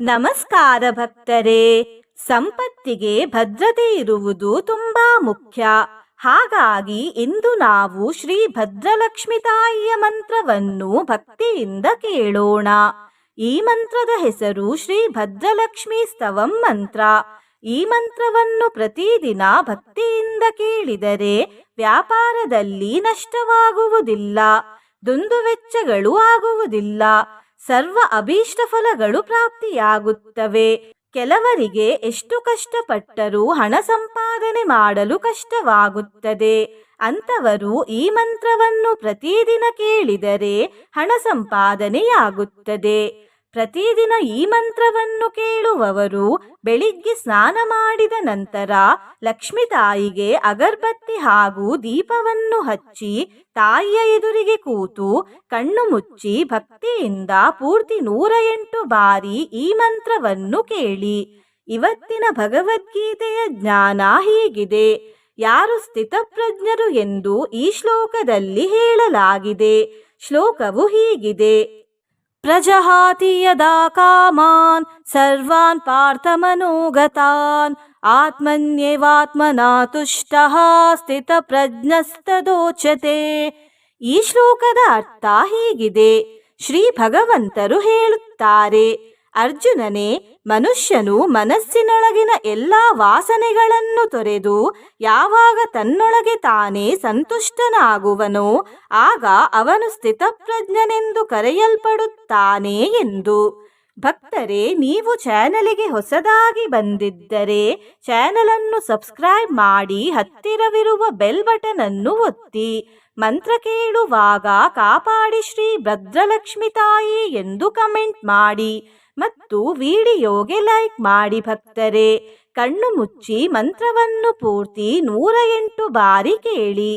ನಮಸ್ಕಾರ ಭಕ್ತರೇ, ಸಂಪತ್ತಿಗೆ ಭದ್ರತೆ ಇರುವುದು ತುಂಬಾ ಮುಖ್ಯ. ಹಾಗಾಗಿ ಇಂದು ನಾವು ಶ್ರೀ ಭದ್ರಲಕ್ಷ್ಮಿ ತಾಯಿಯ ಮಂತ್ರವನ್ನು ಭಕ್ತಿಯಿಂದ ಕೇಳೋಣ. ಈ ಮಂತ್ರದ ಹೆಸರು ಶ್ರೀ ಭದ್ರಲಕ್ಷ್ಮಿ ಸ್ತವಂ ಮಂತ್ರ. ಈ ಮಂತ್ರವನ್ನು ಪ್ರತಿದಿನ ಭಕ್ತಿಯಿಂದ ಕೇಳಿದರೆ ವ್ಯಾಪಾರದಲ್ಲಿ ನಷ್ಟವಾಗುವುದಿಲ್ಲ, ದುಂದುವೆಚ್ಚಗಳು ಆಗುವುದಿಲ್ಲ. ಸರ್ವ ಅಭೀಷ್ಟ ಫಲಗಳು ಪ್ರಾಪ್ತಿಯಾಗುತ್ತವೆ. ಕೆಲವರಿಗೆ ಎಷ್ಟು ಕಷ್ಟಪಟ್ಟರೂ ಹಣ ಸಂಪಾದನೆ ಮಾಡಲು ಕಷ್ಟವಾಗುತ್ತದೆ. ಅಂತವರು ಈ ಮಂತ್ರವನ್ನು ಪ್ರತಿದಿನ ಕೇಳಿದರೆ ಹಣ ಸಂಪಾದನೆಯಾಗುತ್ತದೆ. ಪ್ರತಿದಿನ ಈ ಮಂತ್ರವನ್ನು ಕೇಳುವವರು ಬೆಳಿಗ್ಗೆ ಸ್ನಾನ ಮಾಡಿದ ನಂತರ ಲಕ್ಷ್ಮಿ ತಾಯಿಗೆ ಅಗರ್ಬತ್ತಿ ಹಾಗೂ ದೀಪವನ್ನು ಹಚ್ಚಿ ತಾಯಿಯ ಎದುರಿಗೆ ಕೂತು ಕಣ್ಣು ಮುಚ್ಚಿ ಭಕ್ತಿಯಿಂದ ಪೂರ್ತಿ ನೂರ ಎಂಟು ಬಾರಿ ಈ ಮಂತ್ರವನ್ನು ಕೇಳಿ. ಇವತ್ತಿನ ಭಗವದ್ಗೀತೆಯ ಜ್ಞಾನ ಹೀಗಿದೆ. ಯಾರು ಸ್ಥಿತಪ್ರಜ್ಞರು ಎಂದು ಈ ಶ್ಲೋಕದಲ್ಲಿ ಹೇಳಲಾಗಿದೆ. ಶ್ಲೋಕವು ಹೀಗಿದೆ. ಯದಾ ಕಾಮಾನ್ ಸರ್ವಾನ್ ಪಾರ್ಥಮನೋಗತಾನ್ ಆತ್ಮನ್ಯೇವಾತ್ಮನಾ ತುಷ್ಟಃ ಸ್ಥಿತಪ್ರಜ್ಞಸ್ತದೋಚತೆ ಈ ಶ್ಲೋಕದ ಅರ್ಥ ಹೀಗಿದೆ. ಶ್ರೀ ಭಗವಂತರು ಹೇಳುತ್ತಾರೆ ಅರ್ಜುನನೇ, ಮನುಷ್ಯನು ಮನಸ್ಸಿನೊಳಗಿನ ಎಲ್ಲ ವಾಸನೆಗಳನ್ನು ತೊರೆದು ಯಾವಾಗ ತನ್ನೊಳಗೆ ತಾನೇ ಸಂತುಷ್ಟನಾಗುವನೋ, ಆಗ ಅವನು ಸ್ಥಿತಪ್ರಜ್ಞನೆಂದು ಕರೆಯಲ್ಪಡುತ್ತಾನೆ ಎಂದು. ಭಕ್ತರೇ, ನೀವು ಚಾನಲಿಗೆ ಹೊಸದಾಗಿ ಬಂದಿದ್ದರೆ ಚಾನಲನ್ನು ಸಬ್ಸ್ಕ್ರೈಬ್ ಮಾಡಿ ಹತ್ತಿರವಿರುವ ಬೆಲ್ ಬಟನ್ ಅನ್ನು ಒತ್ತಿ, ಮಂತ್ರ ಕೇಳುವಾಗ ಕಾಪಾಡಿ ಶ್ರೀ ಭದ್ರಲಕ್ಷ್ಮಿ ತಾಯಿ ಎಂದು ಕಮೆಂಟ್ ಮಾಡಿ. ಮತ್ತು ವಿಡಿಯೋಗೆ ಲೈಕ್ ಮಾಡಿ ಭಕ್ತರೆ. ಕಣ್ಣು ಮುಚ್ಚಿ ಮಂತ್ರವನ್ನು ಪೂರ್ತಿ ನೂರ ಎಂಟು ಬಾರಿ ಕೇಳಿ.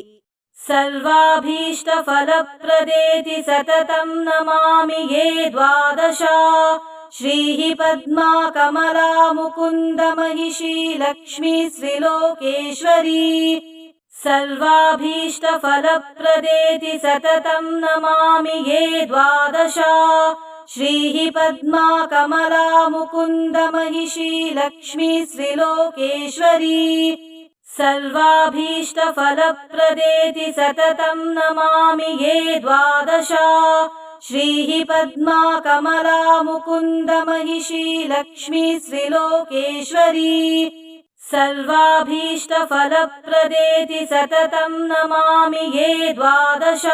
ಸರ್ವಾಭೀಷ್ಟ ಫಲಪ್ರದೇತಿ ಸತತಂ ನಮಾಮಿ ಯೇ ದ್ವಾದಶ. ಶ್ರೀ ಪದ್ಮಾ ಕಮಲಾ ಮುಕುಂದ ಮಹಿಷಿ ಲಕ್ಷ್ಮೀ ಶ್ರೀಲೋಕೇಶ್ವರಿ ಸರ್ವಾಭೀಷ್ಟ ಫಲಪ್ರದೇತಿ ಸತತಂ ನಮಾಮಿ ಯೇ ದ್ವಾದಶ. श्रीः पद्मा कमला मुकुन्द महिषी लक्ष्मी श्रीलोकेश्वरी सर्वाभीष्टफलप्रदेति सततं नमामि ये द्वादश। श्रीः पद्मा कमला मुकुन्द महिषी लक्ष्मी श्रीलोकेश्वरी सर्वाभीष्टफलप्रदेति सततं नमामि ये द्वादश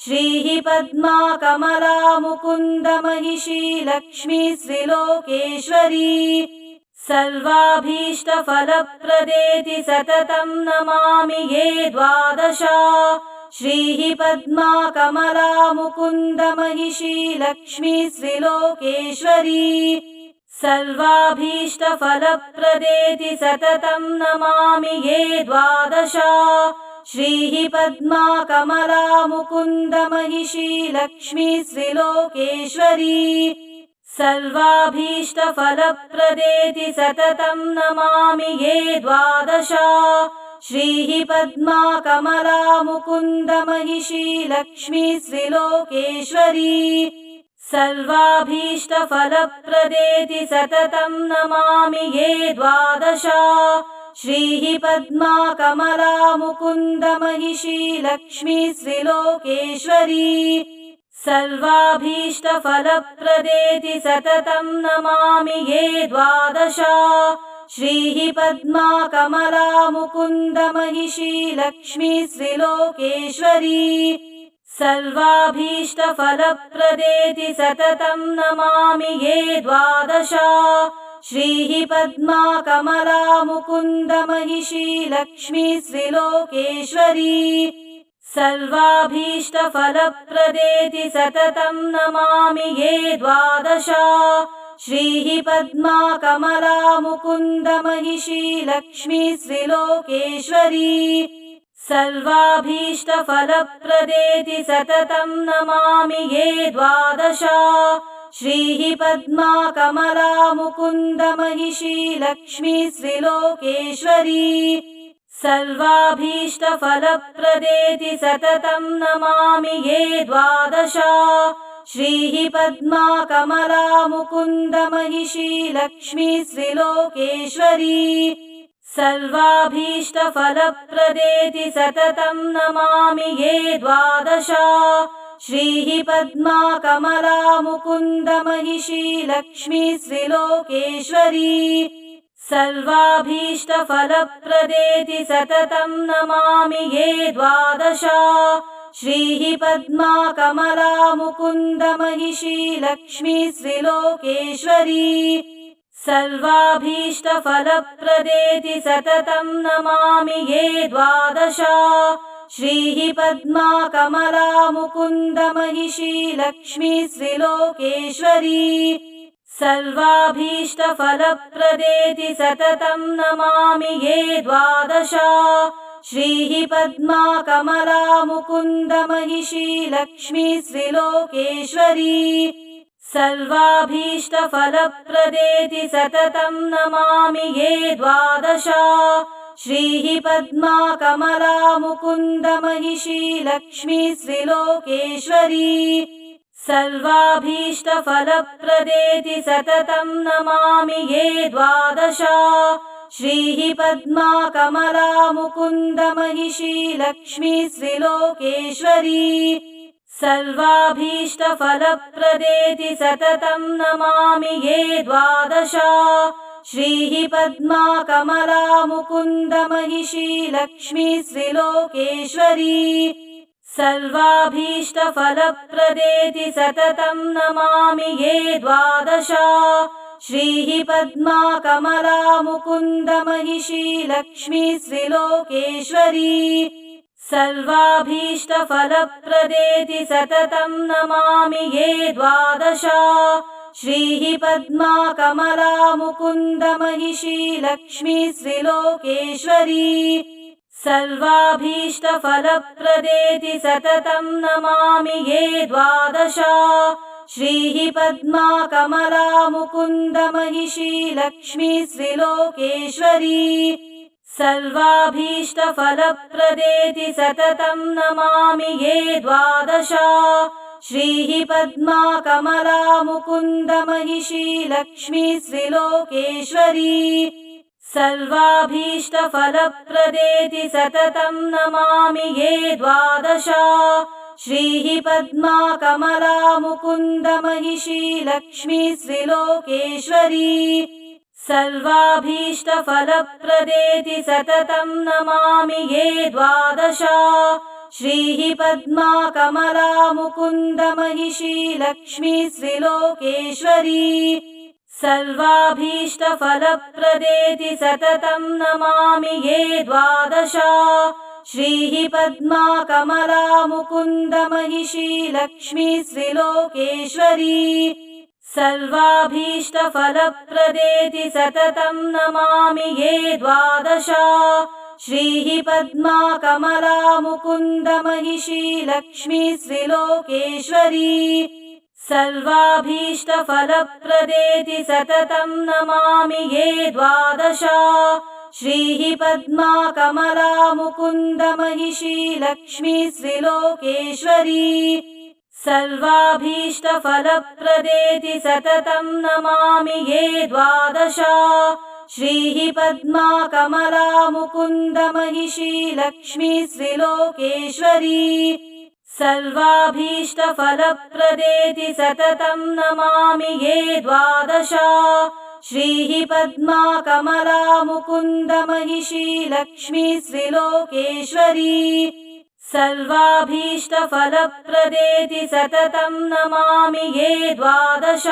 श्रीः पद्मा कमला मुकुन्द महिषी लक्ष्मी श्रीलोकेश्वरी सर्वाभीष्टफलप्रदेति सततं नमामि ये द्वादश। श्रीः पद्मा कमला मुकुन्द महिषी लक्ष्मी श्रीलोकेश्वरी सर्वाभीष्टफलप्रदेति सततं नमामि ये द्वादश श्रीः पद्मा कमला मुकुन्द महिषी लक्ष्मी श्रीलोकेश्वरी। सर्वाभीष्टफलप्रदेति सततं नमामि ये द्वादश। श्रीः पद्मा कमला मुकुन्द महिषी लक्ष्मी श्रीलोकेश्वरी। सर्वाभीष्टफलप्रदेति सततं नमामि ये द्वादश श्रीः पद्मा कमला मुकुन्द महिषी लक्ष्मी श्रीलोकेश्वरी सर्वाभीष्टफलप्रदेति सततं नमामि ये द्वादश। श्रीः पद्मा कमला मुकुन्द महिषी लक्ष्मी श्रीलोकेश्वरी सर्वाभीष्टफलप्रदेति सततं नमामि ये द्वादश श्रीः पद्मा कमला मुकुन्द महिषी लक्ष्मी श्रीलोकेश्वरी। सर्वाभीष्टफलप्रदेति सततं नमामि ये द्वादश। श्रीः पद्मा कमला मुकुन्द महिषी लक्ष्मी श्रीलोकेश्वरी। सर्वाभीष्टफलप्रदेति सततं नमामि ये द्वादश श्रीः पद्मा कमला मुकुन्द महिषी लक्ष्मी श्रीलोकेश्वरी। सर्वाभीष्टफलप्रदेति सततं नमामि ये द्वादश। श्रीः पद्मा कमला मुकुन्दमहिषी लक्ष्मी श्रीलोकेश्वरी। सर्वाभीष्टफलप्रदेति सततं नमामि ये द्वादश श्रीः पद्मा कमला मुकुन्दमहिषी लक्ष्मी श्रीलोकेश्वरी सर्वाभीष्टफलप्रदेति सततं नमामि ये द्वादश। श्रीः पद्मा कमला मुकुन्दमहिषी लक्ष्मी श्रीलोकेश्वरी सर्वाभीष्टफलप्रदेति सततं नमामि ये द्वादश श्रीः पद्मा कमला मुकुन्दमहिषी लक्ष्मी श्रीलोकेश्वरी सर्वाभीष्टफलप्रदेति सततं नमामि ये द्वादश श्रीः पद्मा कमला मुकुन्दमहिषी लक्ष्मी श्रीलोकेश्वरी सर्वाभीष्टफलप्रदेति सततं नमामि ये द्वादश श्रीः पद्मा कमला मुकुन्दमहिषी लक्ष्मी श्रीलोकेश्वरी सर्वाभीष्टफलप्रदेति सततं नमामि ये द्वादश। श्रीः पद्मा कमला मुकुन्दमहिषी लक्ष्मी श्रीलोकेश्वरी सर्वाभीष्टफलप्रदेति सततं नमामि ये द्वादश श्रीः पद्मा कमला मुकुन्दमहिषी लक्ष्मी श्रीलोकेश्वरी सर्वाभीष्टफलप्रदेति सततं नमामि ये द्वादश। श्रीः पद्मा कमला मुकुन्दमहिषी लक्ष्मी श्रीलोकेश्वरी सर्वाभीष्टफलप्रदेति सततं नमामि ये द्वादश श्रीः पद्मा कमला मुकुन्दमहिषी लक्ष्मी श्रीलोकेश्वरी सर्वाभीष्टफलप्रदेति सततं नमामि ये द्वादश। श्रीः पद्मा कमला मुकुन्दमहिषी लक्ष्मी श्रीलोकेश्वरी सर्वाभीष्टफलप्रदेति सततं नमामि ये द्वादश श्रीः पद्मा कमला मुकुन्दमहिषी लक्ष्मी श्रीलोकेश्वरी सर्वाभीष्टफलप्रदेति सततं नमामि ये द्वादश। श्रीः पद्मा कमला मुकुन्दमहिषी लक्ष्मी श्रीलोकेश्वरी सर्वाभीष्टफलप्रदेति सततं नमामि ये द्वादश श्रीः पद्मा कमला मुकुन्दमहिषी लक्ष्मी श्रीलोकेश्वरी सर्वाभीष्टफलप्रदेति सततं नमामि ये द्वादश श्रीः पद्मा कमला मुकुन्दमहिषी लक्ष्मी श्रीलोकेश्वरी सर्वाभीष्टफलप्रदेति सततं नमामि ये द्वादश श्रीः पद्मा कमला मुकुन्दमहिषी लक्ष्मी श्रीलोकेश्वरी सर्वाभीष्टफलप्रदेति सततं नमामि ये द्वादश। श्रीः पद्मा कमला मुकुन्दमहिषी लक्ष्मी श्रीलोकेश्वरी सर्वाभीष्टफलप्रदेति सततं नमामि ये द्वादश श्रीः पद्मा कमला मुकुन्दमहिषी लक्ष्मी श्रीलोकेश्वरी सर्वाभीष्टफलप्रदेति सततं नमामि ये द्वादश। श्रीः पद्मा कमला मुकुन्दमहिषी लक्ष्मी श्रीलोकेश्वरी सर्वाभीष्टफलप्रदेति सततं नमामि ये द्वादश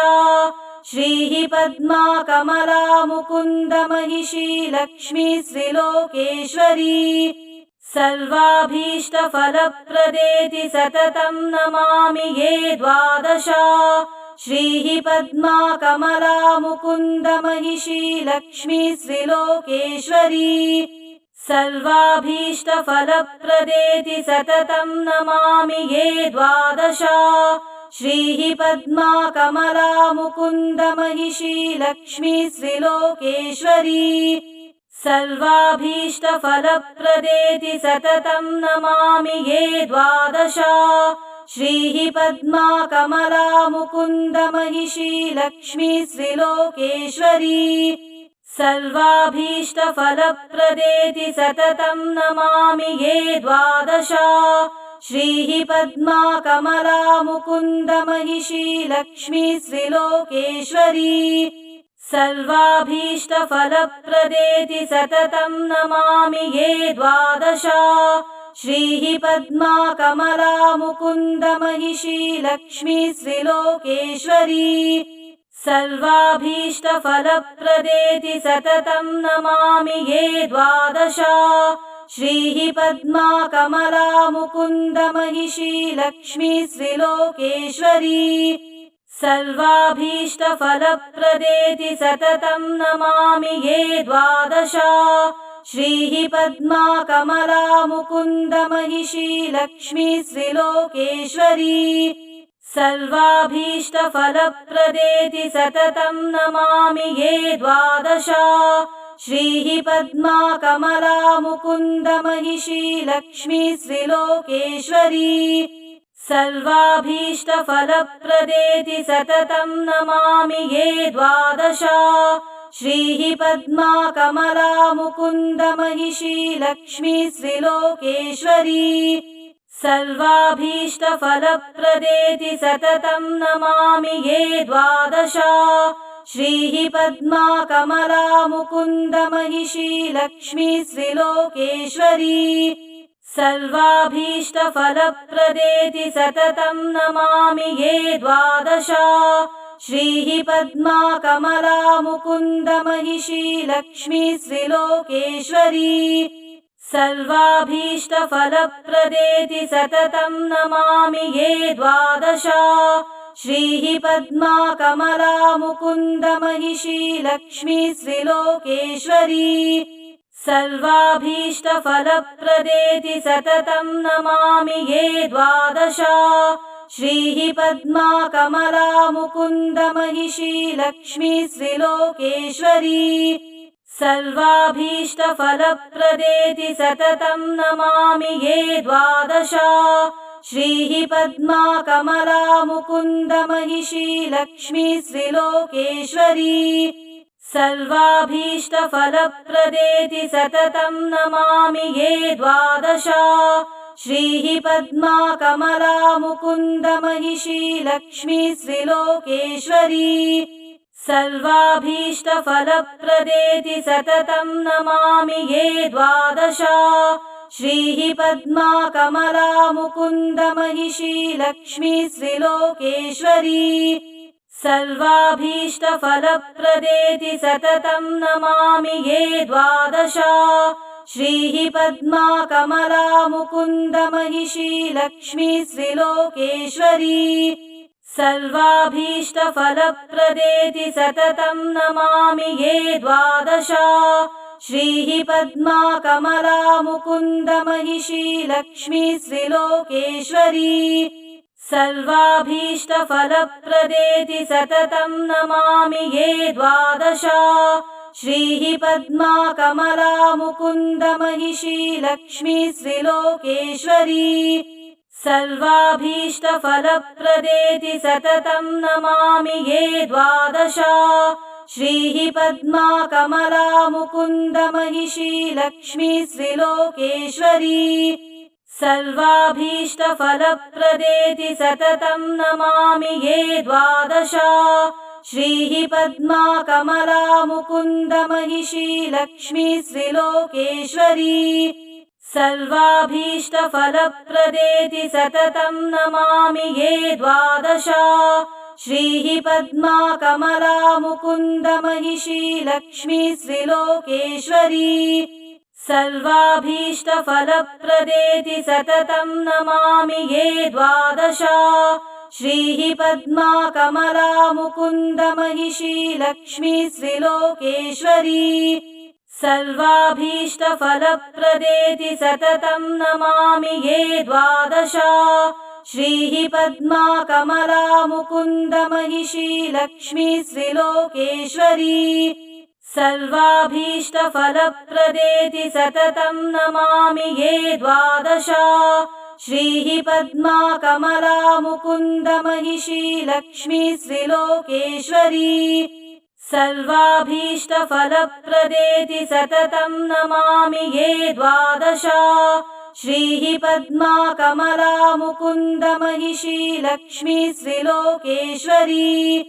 श्रीः पद्मा कमला मुकुन्दमहिषी लक्ष्मी श्रीलोकेश्वरी। सर्वाभीष्टफलप्रदेति सततं नमामि ये द्वादश। श्रीः पद्मा कमला मुकुन्दमहिषी लक्ष्मी श्रीलोकेश्वरी। सर्वाभीष्टफलप्रदेति सततं नमामि ये द्वादश श्रीः पद्मा कमला मुकुन्दमहिषी लक्ष्मी श्रीलोकेश्वरी सर्वाभीष्टफलप्रदेति सततं नमामि ये द्वादश। श्रीः पद्मा कमला मुकुन्दमहिषी लक्ष्मी श्रीलोकेश्वरी सर्वाभीष्टफलप्रदेति सततं नमामि ये द्वादश श्रीः पद्मा कमला मुकुन्दमहिषी लक्ष्मी श्रीलोकेश्वरी सर्वाभीष्टफलप्रदेति सततं नमामि ये द्वादश। श्रीः पद्मा कमला मुकुन्दमहिषी लक्ष्मी श्रीलोकेश्वरी सर्वाभीष्टफलप्रदेति सततं नमामि ये द्वादश श्रीः पद्मा कमला मुकुन्दमहिषी लक्ष्मी श्रीलोकेश्वरी सर्वाभीष्टफलप्रदेति सततं नमामि ये द्वादश। श्रीः पद्मा कमला मुकुन्दमहिषी लक्ष्मी श्रीलोकेश्वरी सर्वाभीष्टफलप्रदेति सततं नमामि ये द्वादश श्रीः पद्मा कमला मुकुन्दमहिषी लक्ष्मी श्रीलोकेश्वरी सर्वाभीष्टफलप्रदेति सततं नमामि ये द्वादश। श्रीः पद्मा कमला मुकुन्दमहिषी लक्ष्मी श्रीलोकेश्वरी सर्वाभीष्टफलप्रदेति सततं नमामि ये द्वादश श्रीः पद्मा कमला मुकुन्दमहिषी लक्ष्मी श्रीलोकेश्वरी सर्वाभीष्टफलप्रदेति सततं नमामि ये द्वादश। श्रीः पद्मा कमला मुकुन्दमहिषी लक्ष्मी श्रीलोकेश्वरी सर्वाभीष्टफलप्रदेति सततं नमामि ये द्वादश श्रीः पद्मा कमला मुकुन्दमहिषी लक्ष्मी श्रीलोकेश्वरी सर्वाभीष्टफलप्रदेति सततं नमामि ये द्वादश। श्रीः पद्मा कमला मुकुन्दमहिषी लक्ष्मी श्रीलोकेश्वरी सर्वाभीष्टफलप्रदेति सततं नमामि ये द्वादश श्रीः पद्मा कमला मुकुन्दमहिषी लक्ष्मी श्रीलोकेश्वरी सर्वाभीष्टफलप्रदेति सततं नमामि ये द्वादश। श्रीः पद्मा कमला मुकुन्दमहिषी लक्ष्मी श्रीलोकेश्वरी सर्वाभीष्टफलप्रदेति सततं नमामि ये द्वादश श्रीः पद्मा कमला मुकुन्दमहिषी लक्ष्मी श्रीलोकेश्वरी। सर्वाभीष्टफलप्रदेति सततं नमामि ये द्वादश। श्रीः पद्मा कमला मुकुन्दमहिषी लक्ष्मी श्रीलोकेश्वरी। सर्वाभीष्टफलप्रदेति सततं नमामि ये द्वादश श्रीः पद्मा कमला मुकुन्दमहिषी लक्ष्मी श्रीलोकेश्वरी। सर्वाभीष्टफलप्रदेति सततं नमामि ये द्वादश। श्रीः पद्मा कमला मुकुन्दमहिषी लक्ष्मी श्रीलोकेश्वरी। सर्वाभीष्टफलप्रदेति सततं नमामि ये द्वादश श्रीः पद्मा कमला मुकुन्दमहिषी लक्ष्मी श्रीलोकेश्वरी सर्वाभीष्टफलप्रदेति सततं नमामि ये द्वादश। श्रीः पद्मा कमला मुकुन्दमहिषी लक्ष्मी श्रीलोकेश्वरी सर्वाभीष्टफलप्रदेति सततं नमामि ये द्वादश श्रीः पद्मा कमला मुकुन्दमहिषी लक्ष्मी श्रीलोकेश्वरी सर्वाभीष्टफलप्रदेति सततं नमामि ये द्वादश। श्रीः पद्मा कमला मुकुन्दमहिषी लक्ष्मी श्रीलोकेश्वरी सर्वाभीष्टफलप्रदेति सततं नमामि ये द्वादश श्रीः पद्मा कमला मुकुन्दमहिषी लक्ष्मी श्रीलोकेश्वरी सर्वाभीष्टफलप्रदेति सततं नमामि ये द्वादश। श्रीः पद्मा कमला मुकुन्दमहिषी लक्ष्मी श्रीलोकेश्वरी सर्वाभीष्टफलप्रदेति सततं नमामि ये द्वादश श्रीः पद्मा कमला मुकुन्दमहिषी लक्ष्मी श्रीलोकेश्वरी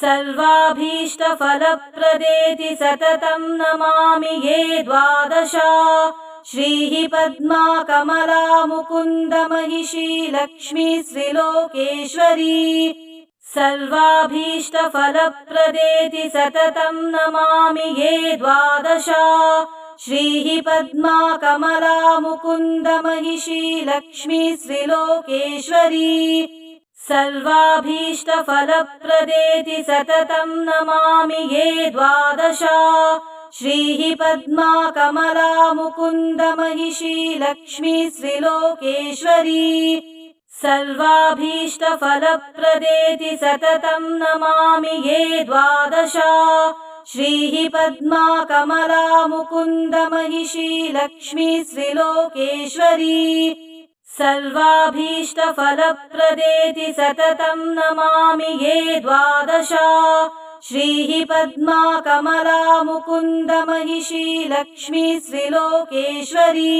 सर्वाभीष्टफलप्रदेति सततं नमामि ये द्वादश। श्रीः पद्मा कमला मुकुन्दमहिषी लक्ष्मी श्रीलोकेश्वरी सर्वाभीष्टफलप्रदेति सततं नमामि ये द्वादश श्रीः पद्मा कमला मुकुन्दमहिषी लक्ष्मी श्रीलोकेश्वरी सर्वाभीष्टफलप्रदेति सततं नमामि ये द्वादश। श्रीः पद्मा कमला मुकुन्दमहिषी लक्ष्मी श्रीलोकेश्वरी सर्वाभीष्टफलप्रदेति सततं नमामि ये द्वादश श्रीः पद्मा कमला मुकुन्दमहिषी लक्ष्मी श्रीलोकेश्वरी सर्वाभीष्टफलप्रदेति सततं नमामि ये द्वादश। श्रीः पद्मा कमला मुकुन्दमहिषी लक्ष्मी श्रीलोकेश्वरी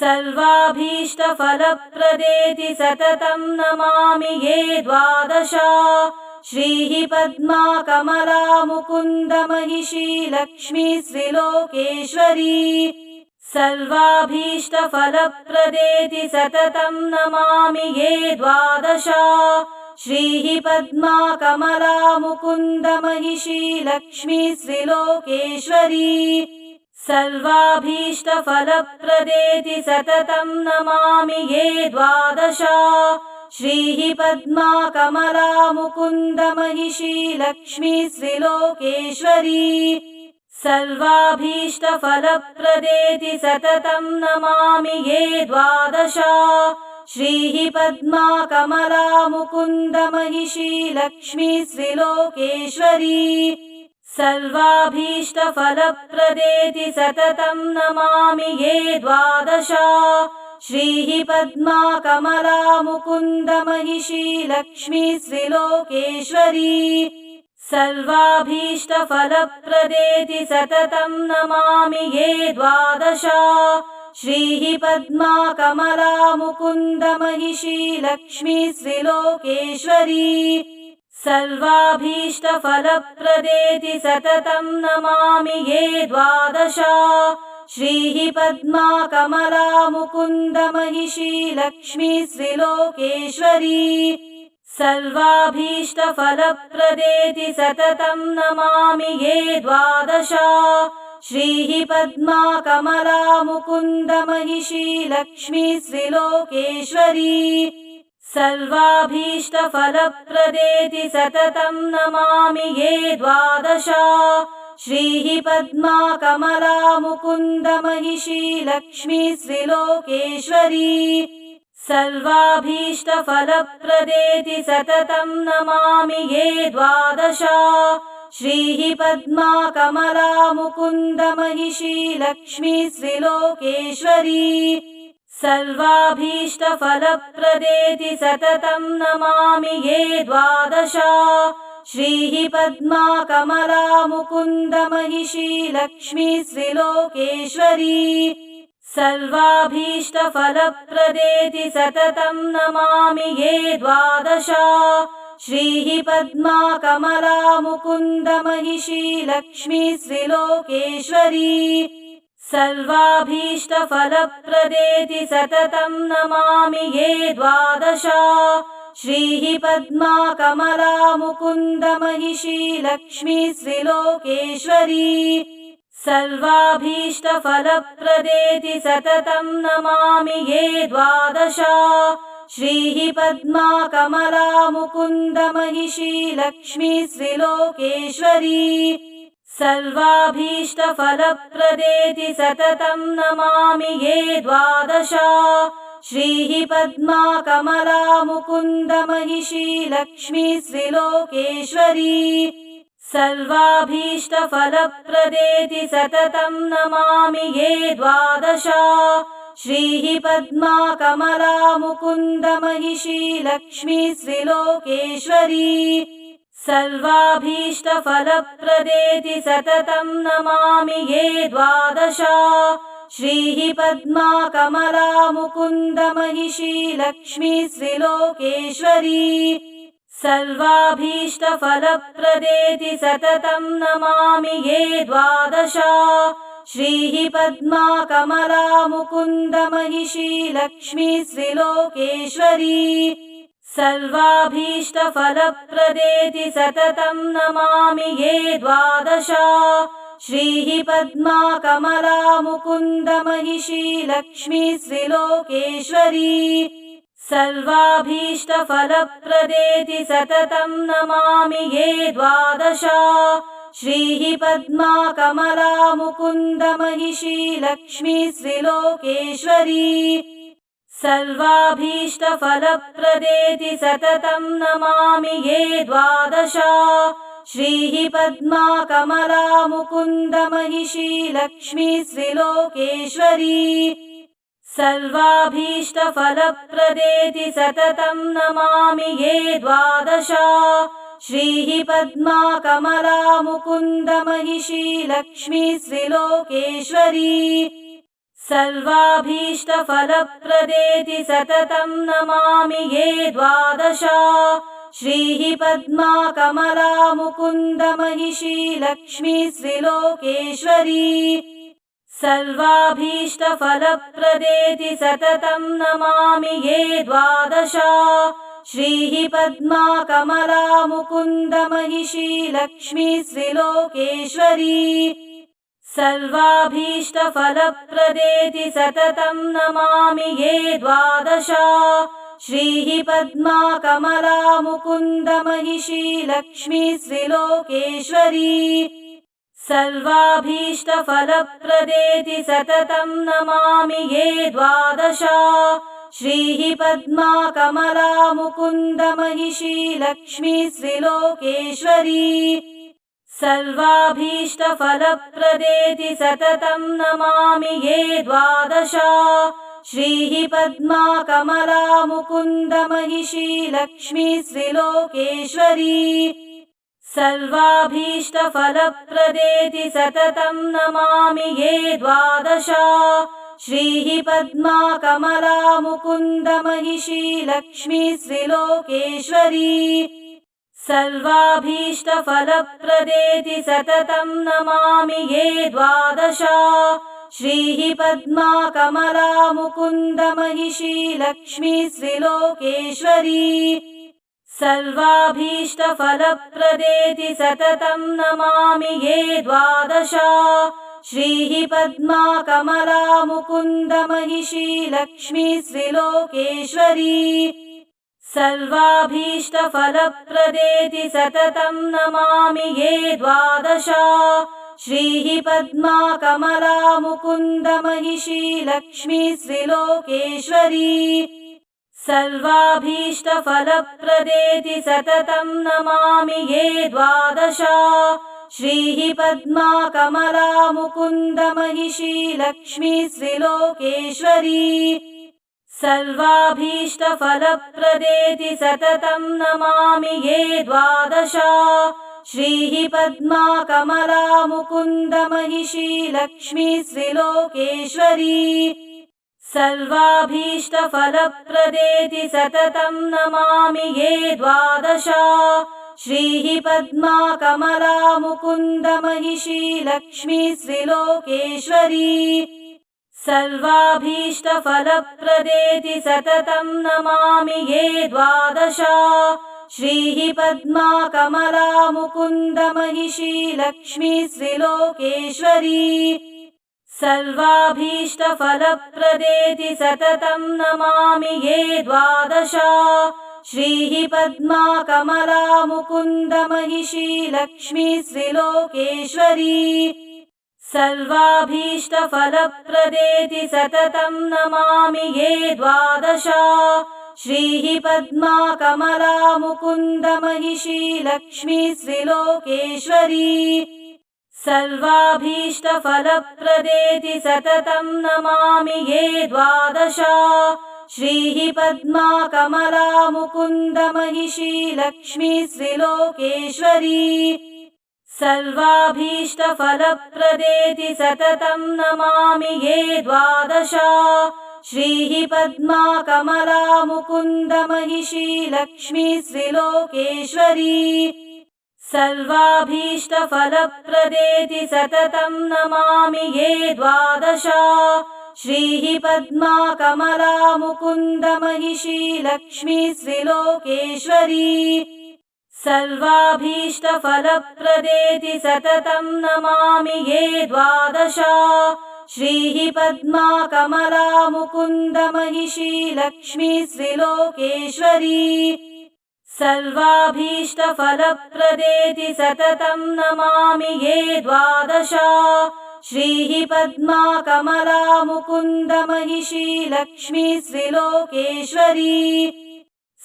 सर्वाभीष्टफलप्रदेति सततं नमामि ये द्वादश श्रीः पद्मा कमला मुकुन्दमहिषी लक्ष्मी श्रीलोकेश्वरी सर्वाभीष्टफलप्रदेति सततं नमामि ये द्वादश श्रीः पद्मा कमला मुकुन्दमहिषी लक्ष्मी श्रीलोकेश्वरी सर्वाभीष्टफलप्रदेति सततं नमामि ये द्वादश श्रीः पद्मा कमला मुकुन्दमहिषी लक्ष्मी श्रीलोकेश्वरी सर्वाभीष्टफलप्रदेति सततं नमामि ये द्वादश। श्रीः पद्मा कमला मुकुन्दमहिषी लक्ष्मी श्रीलोकेश्वरी सर्वाभीष्टफलप्रदेति सततं नमामि ये द्वादश श्रीः पद्मा कमला मुकुन्दमहिषी लक्ष्मी श्रीलोकेश्वरी सर्वाभीष्टफलप्रदेति सततं नमामि ये द्वादश। श्रीः पद्मा कमला मुकुन्दमहिषी लक्ष्मी श्रीलोकेश्वरी सर्वाभीष्टफलप्रदेति सततं नमामि ये द्वादश श्रीः पद्मा कमला मुकुन्दमहिषी लक्ष्मी श्रीलोकेश्वरी सर्वाभीष्टफलप्रदेति सततं नमामि ये द्वादश। श्रीः पद्मा कमला मुकुन्दमहिषी लक्ष्मी श्रीलोकेश्वरी सर्वाभीष्टफलप्रदेति सततं नमामि ये द्वादश श्रीः पद्मा कमला मुकुन्दमहिषी लक्ष्मी श्रीलोकेश्वरी सर्वाभीष्टफलप्रदेति सततं नमामि ये द्वादश। श्रीः पद्मा कमला मुकुन्दमहिषी लक्ष्मी श्रीलोकेश्वरी सर्वाभीष्टफलप्रदेति सततं नमामि ये द्वादश श्रीः पद्मा कमला मुकुन्दमहिषी लक्ष्मी श्रीलोकेश्वरी सर्वाभीष्टफलप्रदेति सततं नमामि ये द्वादश। श्रीः पद्मा कमला मुकुन्दमहिषी लक्ष्मी श्रीलोकेश्वरी सर्वाभीष्टफलप्रदेति सततं नमामि ये द्वादश श्रीः पद्मा कमला मुकुन्दमहिषी लक्ष्मी श्रीलोकेश्वरी सर्वाभीष्टफलप्रदेति सततं नमामि ये द्वादश। श्रीः पद्मा कमला मुकुन्दमहिषी लक्ष्मी श्रीलोकेश्वरी सर्वाभीष्टफलप्रदेति सततं नमामि ये द्वादश श्रीः पद्मा कमला मुकुन्दमहिषी लक्ष्मी श्रीलोकेश्वरी सर्वाभीष्टफलप्रदेति सततं नमामि ये द्वादश श्रीः पद्मा कमला मुकुन्दमहिषी लक्ष्मी श्रीलोकेश्वरी सर्वाभीष्टफलप्रदेति सततं नमामि ये द्वादश श्रीः पद्मा कमला मुकुन्दमहिषी लक्ष्मी श्रीलोकेश्वरी सर्वाभीष्टफलप्रदेति सततं नमामि ये द्वादश। श्रीः पद्मा कमला मुकुन्दमहिषी लक्ष्मी श्रीलोकेश्वरी सर्वाभीष्टफलप्रदेति सततं नमामि ये द्वादश श्रीः पद्मा कमला मुकुन्दमहिषी लक्ष्मी श्रीलोकेश्वरी सर्वाभीष्टफलप्रदेति सततं नमामि ये द्वादश। श्रीः पद्मा कमला मुकुन्दमहिषी लक्ष्मी श्रीलोकेश्वरी सर्वाभीष्टफलप्रदेति सततं नमामि ये द्वादश श्रीः पद्मा कमला मुकुन्दमहिषी लक्ष्मी श्रीलोकेश्वरी सर्वाभीष्टफलप्रदेति सततं नमामि ये द्वादश। श्रीः पद्मा कमला मुकुन्दमहिषी लक्ष्मी श्रीलोकेश्वरी सर्वाभीष्टफलप्रदेति सततं नमामि ये द्वादश श्रीः पद्मा कमला मुकुन्दमहिषी लक्ष्मी श्रीलोकेश्वरी सर्वाभीष्टफलप्रदेति सततं नमामि ये द्वादश। श्रीः पद्मा कमला मुकुन्दमहिषी लक्ष्मी श्रीलोकेश्वरी सर्वाभीष्टफलप्रदेति सततं नमामि ये द्वादश श्रीः पद्मा कमला मुकुन्दमहिषी लक्ष्मी श्रीलोकेश्वरी सर्वाभीष्टफलप्रदेति सततं नमामि ये द्वादश। श्रीः पद्मा कमला मुकुन्दमहिषी लक्ष्मी श्रीलोकेश्वरी सर्वाभीष्टफलप्रदेति सततं नमामि ये द्वादश श्रीः पद्मा कमला मुकुन्दमहिषी लक्ष्मी श्रीलोकेश्वरी। सर्वाभीष्टफलप्रदेति सततं नमामि ये द्वादश। श्रीः पद्मा कमला मुकुन्दमहिषी लक्ष्मी श्रीलोकेश्वरी। सर्वाभीष्टफलप्रदेति सततं नमामि ये द्वादश श्रीः पद्मा कमला मुकुन्दमहिषी लक्ष्मी श्रीलोकेश्वरी सर्वाभीष्टफलप्रदेति सततं नमामि ये द्वादश। श्रीः पद्मा कमला मुकुन्दमहिषी लक्ष्मी श्रीलोकेश्वरी सर्वाभीष्टफलप्रदेति सततं नमामि ये द्वादश श्रीः पद्मा कमला मुकुन्दमहिषी लक्ष्मी श्रीलोकेश्वरी सर्वाभीष्टफलप्रदेति सततं नमामि ये द्वादश। श्रीः पद्मा कमला मुकुन्दमहिषी लक्ष्मी श्रीलोकेश्वरी सर्वाभीष्टफलप्रदेति सततं नमामि ये द्वादश श्रीः पद्मा कमला मुकुन्दमहिषी लक्ष्मी श्रीलोकेश्वरी सर्वाभीष्टफलप्रदेति सततं नमामि ये द्वादश। श्रीः पद्मा कमला मुकुन्दमहिषी लक्ष्मी श्रीलोकेश्वरी सर्वाभीष्टफलप्रदेति सततं नमामि ये द्वादश श्रीः पद्मा कमला मुकुन्दमहिषी लक्ष्मी श्रीलोकेश्वरी सर्वाभीष्टफलप्रदेति सततं नमामि ये द्वादश। श्रीः पद्मा कमला मुकुन्दमहिषी लक्ष्मी श्रीलोकेश्वरी सर्वाभीष्टफलप्रदेति सततं नमामि ये द्वादश श्रीः पद्मा कमला मुकुन्दमहिषी लक्ष्मी श्रीलोकेश्वरी सर्वाभीष्टफलप्रदेति सततं नमामि ये द्वादशा। श्रीः पद्मा कमला मुकुन्दमहिषी लक्ष्मी श्रीलोकेश्वरी सर्वाभीष्टफलप्रदेति सततं नमामि ये द्वादशा श्रीः पद्मा कमला मुकुन्दमहिषी लक्ष्मी श्रीलोकेश्वरी सर्वाभीष्टफलप्रदेति सततं नमामि ये द्वादशा। श्रीः पद्मा कमला मुकुन्दमहिषी लक्ष्मी श्रीलोकेश्वरी सर्वाभीष्टफलप्रदेति सततं नमामि ये द्वादशा श्रीः पद्मा कमला मुकुन्दमहिषी लक्ष्मी श्रीलोकेश्वरी सर्वाभीष्टफलप्रदेति सततं नमामि ये द्वादशा। श्रीः पद्मा कमला मुकुन्दमहिषी लक्ष्मी श्रीलोकेश्वरी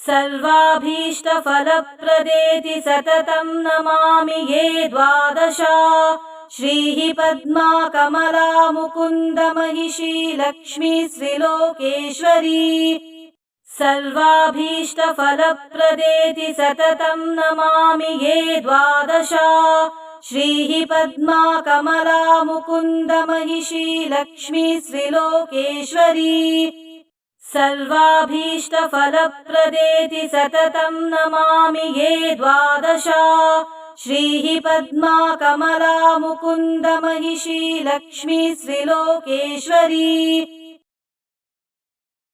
सर्वाभीष्टफलप्रदेति सततं नमामि ये द्वादशा श्रीः पद्मा कमला मुकुन्दमहिषी लक्ष्मी श्रीलोकेश्वरी सर्वाभीष्टफलप्रदेति सततं नमामि ये द्वादशा। श्रीः पद्मा कमला मुकुन्दमहिषी लक्ष्मी श्रीलोकेश्वरी सर्वाभीष्टफलप्रदेति सततं नमामि ये द्वादशा श्रीः पद्मा कमला मुकुन्दमहिषी लक्ष्मी श्रीलोकेश्वरी